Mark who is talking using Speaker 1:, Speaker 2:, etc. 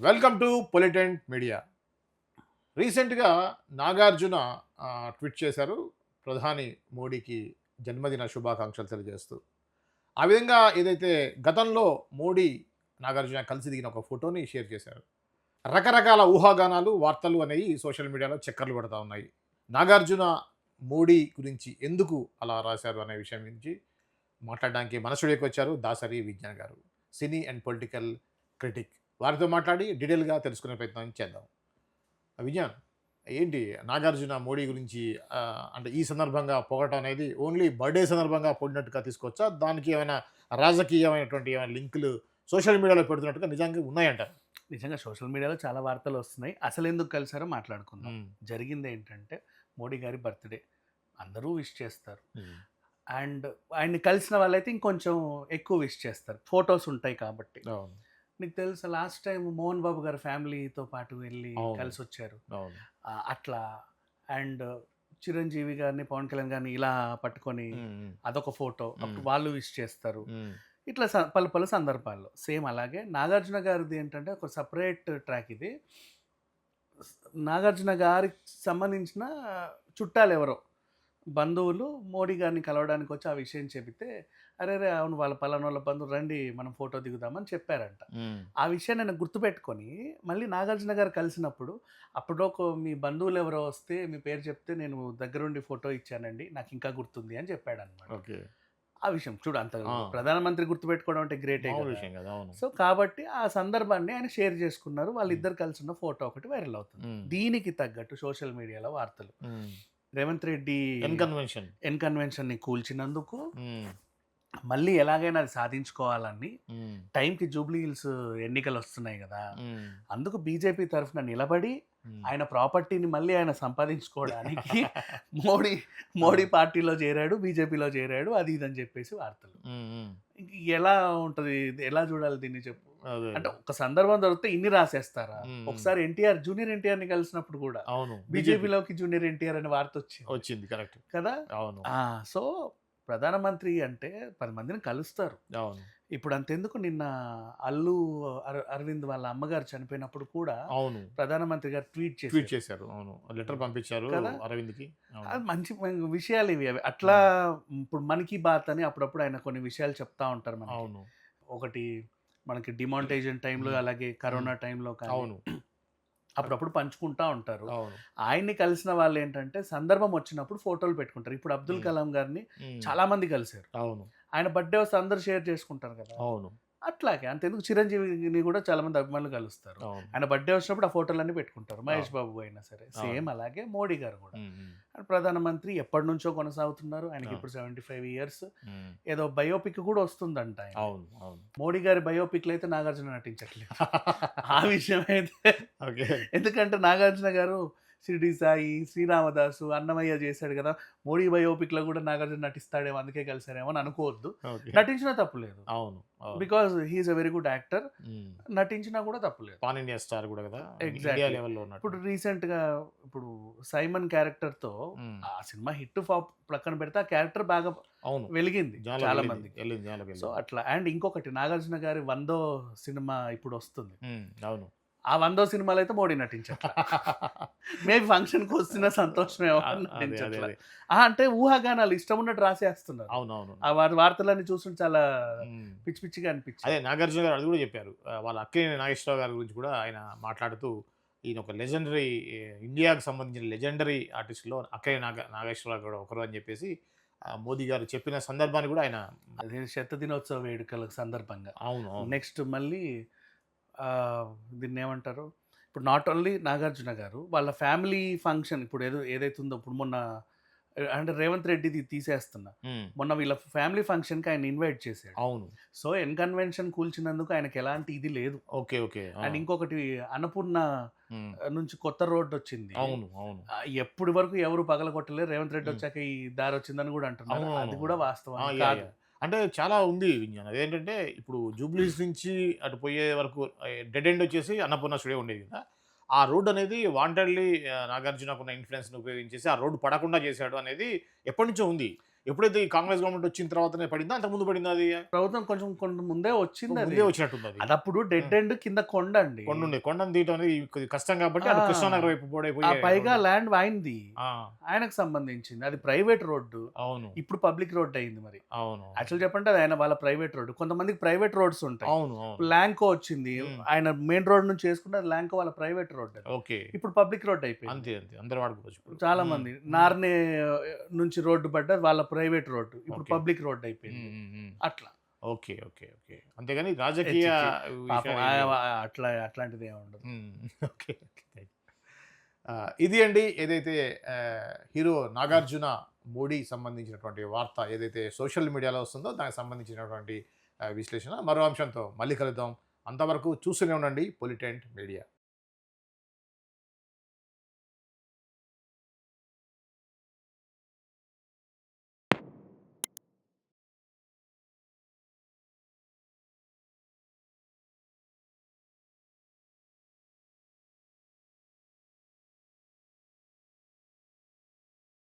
Speaker 1: Welcome to పొలిటెంట్ media రీసెంట్గా Nagarjuna tweet చేశారు ప్రధాని మోడీకి జన్మదిన శుభాకాంక్షలు తెలియజేస్తూ. ఆ విధంగా ఏదైతే గతంలో మోడీ నాగార్జున కలిసి దిగిన ఒక ఫోటోని షేర్ చేశారు. రకరకాల ఊహాగానాలు వార్తలు అనేవి సోషల్ మీడియాలో చక్కర్లు పడుతూ ఉన్నాయి. నాగార్జున మోడీ గురించి ఎందుకు అలా రాశారు అనే విషయం గురించి మాట్లాడడానికి మనసుడికి వచ్చారు దాసరి విజ్ఞాన్ గారు. సినీ అండ్ పొలిటికల్ క్రిటిక్ వారితో మాట్లాడి డీటెయిల్గా తెలుసుకునే ప్రయత్నం చేద్దాం. విజ్ఞాన్ ఏంటి నాగార్జున మోడీ గురించి అంటే ఈ సందర్భంగా పొగటం అనేది ఓన్లీ బర్త్డే సందర్భంగా పొడినట్టుగా తీసుకోవచ్చా? దానికి ఏమైనా రాజకీయమైనటువంటి ఏమైనా లింకులు సోషల్ మీడియాలో పెడుతున్నట్టుగా నిజంగా ఉన్నాయంట
Speaker 2: నిజంగా సోషల్ మీడియాలో చాలా వార్తలు వస్తున్నాయి. అసలు ఎందుకు కలిసారో మాట్లాడుకుందాం. జరిగింది ఏంటంటే మోడీ గారి బర్త్డే. అందరూ విష్ చేస్తారు. అండ్ ఆయన్ని కలిసిన వాళ్ళైతే ఇంకొంచెం ఎక్కువ విష్ చేస్తారు. ఫొటోస్ ఉంటాయి కాబట్టి. నీకు తెలుసా లాస్ట్ టైం మోహన్ బాబు గారి ఫ్యామిలీతో పాటు వెళ్ళి. కలిసి వచ్చారు అట్లా. అండ్ చిరంజీవి గారిని పవన్ కళ్యాణ్ గారిని ఇలా పట్టుకొని అదొక ఫోటో అప్పుడు. వాళ్ళు విష్ చేస్తారు. ఇట్లా పలు పలు సందర్భాల్లో. సేమ్ అలాగే నాగార్జున గారిది ఏంటంటే ఒక సపరేట్ ట్రాక్ ఇది. నాగార్జున గారికి సంబంధించిన చుట్టాలు ఎవరో బంధువులు మోడీ గారిని కలవడానికి వచ్చి ఆ విషయం చెబితే అరే రే అవును వాళ్ళ పలానా వాళ్ళ బంధువులు రండి మనం ఫోటో దిగుదామని చెప్పారంట. ఆ విషయాన్ని నేను గుర్తుపెట్టుకొని మళ్ళీ నాగార్జున గారు కలిసినప్పుడు అప్పుడు ఒక మీ బంధువులు ఎవరో వస్తే మీ పేరు చెప్తే నేను దగ్గరుండి ఫోటో ఇచ్చానండి నాకు ఇంకా గుర్తుంది అని చెప్పాడు అనమాట ఆ విషయం చూడు అంత. ప్రధానమంత్రి గుర్తుపెట్టుకోవడం అంటే గ్రేటే.
Speaker 1: విషయం కదా
Speaker 2: సో కాబట్టి ఆ సందర్భాన్ని ఆయన షేర్ చేసుకున్నారు వాళ్ళిద్దరు కలిసి ఉన్న ఫోటో ఒకటి వైరల్ అవుతుంది. దీనికి తగ్గట్టు సోషల్ మీడియాలో వార్తలు. Revanth Reddy
Speaker 1: N convention.
Speaker 2: N కన్వెన్షన్ని కూల్చినందుకు మళ్ళీ ఎలాగైనా అది సాధించుకోవాలని టైంకి జూబ్లీ హిల్స్ ఎన్నికలు వస్తున్నాయి కదా. అందుకు బీజేపీ తరఫున నిలబడి. ఆయన ప్రాపర్టీని మళ్ళీ ఆయన సంపాదించుకోవడానికి మోడీ మోడీ పార్టీలో చేరాడు బీజేపీలో చేరాడు అది ఇదని చెప్పేసి వార్తలు. ఎలా ఉంటది? ఎలా చూడాలి దీన్ని చెప్పు. అంటే ఒక సందర్భం దొరికితే ఇన్ని రాసేస్తారా. ఒకసారి ఎన్టీఆర్ జూనియర్ ఎన్టీఆర్ని కలిసినప్పుడు కూడా
Speaker 1: అవును.
Speaker 2: బీజేపీలోకి జూనియర్ ఎన్టీఆర్ అనే వార్త వచ్చింది.
Speaker 1: వచ్చింది కరెక్ట్.
Speaker 2: కదా?
Speaker 1: అవును.
Speaker 2: సో ప్రధానమంత్రి అంటే పది మందిని కలుస్తారు.
Speaker 1: అవును.
Speaker 2: ఇప్పుడు అంతెందుకు నిన్న అల్లు అర- అరవింద్ వాళ్ళ అమ్మగారు చనిపోయినప్పుడు కూడా
Speaker 1: అవును.
Speaker 2: ప్రధానమంత్రి గారు ట్వీట్
Speaker 1: ట్వీట్
Speaker 2: చేశారు.
Speaker 1: అవును. లెటర్ పంపించారు? అరవింద్కి. అవును.
Speaker 2: అది మంచి విషయాలు ఇవి అవి. అట్లా ఇప్పుడు మనకి బాత్ అని అప్పుడప్పుడు ఆయన కొన్ని విషయాలు చెప్తా ఉంటారు మనకి.
Speaker 1: అవును.
Speaker 2: ఒకటి మనకి డిమాంటేషన్ టైంలో. అలాగే కరోనా టైంలో కానీ
Speaker 1: అవును.
Speaker 2: అప్పుడప్పుడు పంచుకుంటా ఉంటారు.
Speaker 1: అవును.
Speaker 2: ఆయన్ని కలిసిన వాళ్ళు ఏంటంటే సందర్భం వచ్చినప్పుడు ఫోటోలు పెట్టుకుంటారు. ఇప్పుడు అబ్దుల్. కలాం గారిని చాలా మంది కలిశారు.
Speaker 1: అవును.
Speaker 2: ఆయన బర్త్డే వస్తే అందరు షేర్ చేసుకుంటారు కదా.
Speaker 1: అవును.
Speaker 2: అట్లాగే. అంతెందుకు చిరంజీవిని కూడా చాలా మంది అభిమానులు కలుస్తారు. ఆయన బర్త్డే వచ్చినప్పుడు ఆ ఫోటోలన్నీ పెట్టుకుంటారు. మహేష్. బాబు అయినా సరే. సేమ్ అలాగే మోడీ గారు కూడా. ప్రధానమంత్రి ఎప్పటి నుంచో కొనసాగుతున్నారు. ఆయనకి. ఇప్పుడు సెవెంటీ ఫైవ్ ఇయర్స్ ఏదో బయోపిక్ కూడా వస్తుందంట ఆయన.
Speaker 1: అవును అవును.
Speaker 2: మోడీ గారి బయోపిక్లు అయితే నాగార్జున నటించట్లేదు. ఆ విషయం అయితే
Speaker 1: ఓకే.
Speaker 2: ఎందుకంటే నాగార్జున గారు షిరిడి సాయి శ్రీరామదాసు అన్నమయ్య చేశాడు కదా. మోడీ బయోపిక్లో కూడా నాగార్జున నటిస్తాడేమో అందుకే కలిసారేమో అని అనుకోవద్దు. నటించినా తప్పు లేదు.
Speaker 1: అవును.
Speaker 2: Because he is a very good actor నటించినా కూడా తప్పు లేదు.
Speaker 1: పాన్ ఇండియా స్టార్ కూడా కదా. ఇండియా లెవెల్లో
Speaker 2: ఇప్పుడు రీసెంట్గా ఇప్పుడు సైమన్
Speaker 1: క్యారెక్టర్తో
Speaker 2: ఆ సినిమా హిట్ ఫాప్ పక్కన పెడితే ఆ క్యారెక్టర్ బాగా
Speaker 1: అవును.
Speaker 2: వెలిగింది
Speaker 1: చాలా
Speaker 2: చాలా సో. అట్లా. అండ్ ఇంకొకటి నాగార్జున గారి వందో సినిమా ఇప్పుడు వస్తుంది.
Speaker 1: అవును.
Speaker 2: ఆ వందో సినిమాలో అయితే మోడీ నటించట్లా. మేబీ ఫంక్షన్కి వస్తున్న. ఆ, అంటే ఊహాగానాలు ఇష్టం ఉన్నట్టు రాసేస్తున్నారు.
Speaker 1: అవును అవును
Speaker 2: ఆ వారి వార్తలన్నీ చూస్తుంటే చాలా. పిచ్చి పిచ్చిగా అనిపించింది.
Speaker 1: అదే నాగార్జున గారు అది కూడా చెప్పారు. వాళ్ళ అక్కయ్య నాగేశ్వరరావు గారి గురించి కూడా ఆయన మాట్లాడుతూ ఈయన ఒక లెజెండరీ ఇండియాకి సంబంధించిన లెజెండరీ ఆర్టిస్ట్లో అక్కయ్య నాగ నాగేశ్వరరావు కూడా ఒకరు అని చెప్పేసి మోదీ గారు చెప్పిన సందర్భాన్ని కూడా ఆయన
Speaker 2: శత దినోత్సవ వేడుకల సందర్భంగా.
Speaker 1: అవును.
Speaker 2: నెక్స్ట్ మళ్ళీ దీన్ని ఏమంటారు? ఇప్పుడు నాట్ ఓన్లీ నాగార్జున గారు వాళ్ళ ఫ్యామిలీ ఫంక్షన్ ఇప్పుడు ఏదో ఏదైతే ఉందో ఇప్పుడు మొన్న అంటే రేవంత్ రెడ్డిది తీసేస్తున్నా. మొన్న వీళ్ళ ఫ్యామిలీ ఫంక్షన్కి ఆయన ఇన్వైట్ చేశాడు.
Speaker 1: అవును.
Speaker 2: సో ఎన్ కన్వెన్షన్ కూల్చినందుకు ఆయనకి ఎలాంటి ఇది లేదు.
Speaker 1: Okay okay.
Speaker 2: అండ్ ఇంకొకటి అన్నపూర్ణ నుంచి కొత్త రోడ్ వచ్చింది.
Speaker 1: అవును అవును.
Speaker 2: ఎప్పటి వరకు ఎవరు పగల కొట్టలేరు రేవంత్ రెడ్డి. వచ్చాక ఈ దారి వచ్చిందని కూడా అంటున్నారు. అది. కూడా వాస్తవం కాదు.
Speaker 1: అంటే చాలా ఉంది విజ్ఞానం. అదేంటంటే ఇప్పుడు జూబ్లీస్ నుంచి అటు పోయే వరకు డెడ్ ఎండ్ వచ్చేసి అన్నపూర్ణ స్టూడియో ఉండేది కదా! ఆ రోడ్ అనేది వాంటెడ్లీ నాగార్జునకున్న ఇన్ఫ్లుయెన్స్ని ఉపయోగించేసి ఆ రోడ్డు పడకుండా చేశాడు అనేది ఎప్పటి నుంచో ఉంది. ఎప్పుడైతే ఈ కాంగ్రెస్ గవర్నమెంట్ వచ్చిన తర్వాతనే పడిందా అంత ముందు పడిందా అది?
Speaker 2: ప్రభుత్వం కొంచెం కొంత ముందే వచ్చింది అది.
Speaker 1: ముందే వచ్చినట్టుంది అది
Speaker 2: అది అప్పుడు డెడ్ ఎండ్ కింద కొండ అండి
Speaker 1: కొండ ఉండే కొండను తీయటం అనేది కష్టం కాబట్టి
Speaker 2: ఆ.
Speaker 1: కృష్ణానగర్ వైపు పోడైపోయి
Speaker 2: పైగా ల్యాండ్
Speaker 1: ఆ,
Speaker 2: ఆయనకు సంబంధించింది. అది ప్రైవేట్ రోడ్డు
Speaker 1: అవును.
Speaker 2: ఇప్పుడు పబ్లిక్ రోడ్ అయింది మరి.
Speaker 1: అవును.
Speaker 2: యాక్చువల్ చెప్పంటే అది ఆయన వాళ్ళ ప్రైవేట్ రోడ్డు కొంతమందికి ప్రైవేట్ రోడ్స్ ఉంటాయి.
Speaker 1: అవును
Speaker 2: ల్యాంకో వచ్చింది. ఆయన మెయిన్ రోడ్ నుంచి చేసుకుంటే అది ల్యాంకో వాళ్ళ ప్రైవేట్ రోడ్ అది.
Speaker 1: ఓకే.
Speaker 2: ఇప్పుడు పబ్లిక్ రోడ్ అయిపోయింది.
Speaker 1: అంతే అంతే. అందరు వాడుకోవచ్చు ఇప్పుడు.
Speaker 2: చాలా మంది నార్నే నుంచి రోడ్డు పడ్డ వాళ్ళ ప్రైవేట్ రోడ్డు. ఇప్పుడు. పబ్లిక్ రోడ్ అయిపోయింది. అట్లా.
Speaker 1: Okay okay okay. అంతేగాని రాజకీయ
Speaker 2: అట్లా అట్లాంటిది ఏమి ఉండదు.
Speaker 1: ఓకే ఇది అండి ఏదైతే హీరో నాగార్జున మోడీ సంబంధించినటువంటి వార్త ఏదైతే సోషల్ మీడియాలో వస్తుందో దానికి సంబంధించినటువంటి విశ్లేషణ. మరో అంశంతో మళ్ళీ కలుద్దాం. అంతవరకు చూస్తూనే ఉండండి పొలిటెంట్ మీడియా